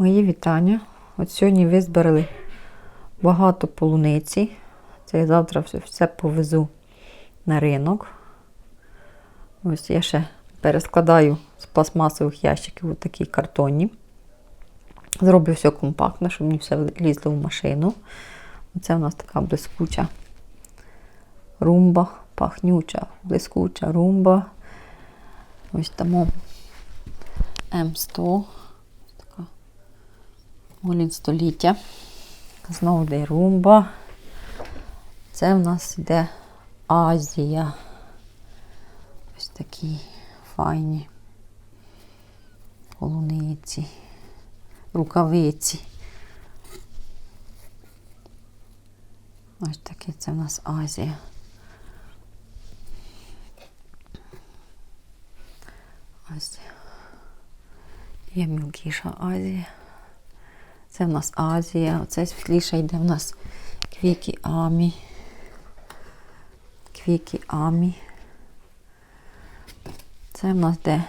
Мої вітання. От сьогодні визбирали багато полуниці. Це я завтра все, все повезу на ринок. Ось я ще перескладаю з пластмасових ящиків у такі картонні. Зроблю все компактно, щоб мені все лізло в машину. Це у нас така блискуча румба, пахнюча, блискуча румба. Ось тому М100. Молін століття. Знову йде румба. Це в нас йде Азія. Ось такі файні полуниці, рукавиці. Ось таке це в нас Азія. Ось є мілкіша Азія. Це в нас Азія. Оце світліша йде в нас квіки Амі. Квіки Амі. Це в нас де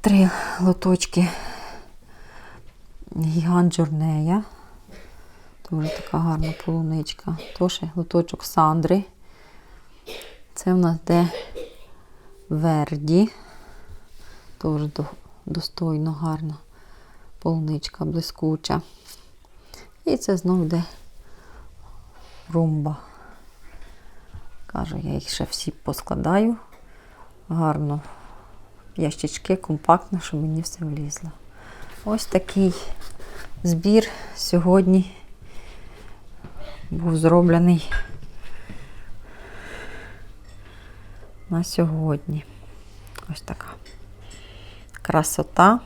три лоточки гігант Джорнея. Дуже така гарна полуничка. Тож лоточок Сандри. Це в нас де Верді. Теж достойно гарна полуничка, блискуча. І це знову йде румба. Кажу, я їх ще всі поскладаю гарно. Ящички компактно, щоб мені все влізло. Ось такий збір сьогодні був зроблений на сьогодні. Ось така красота.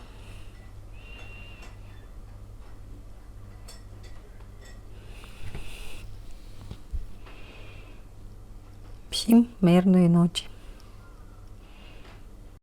Всім мирної ночі.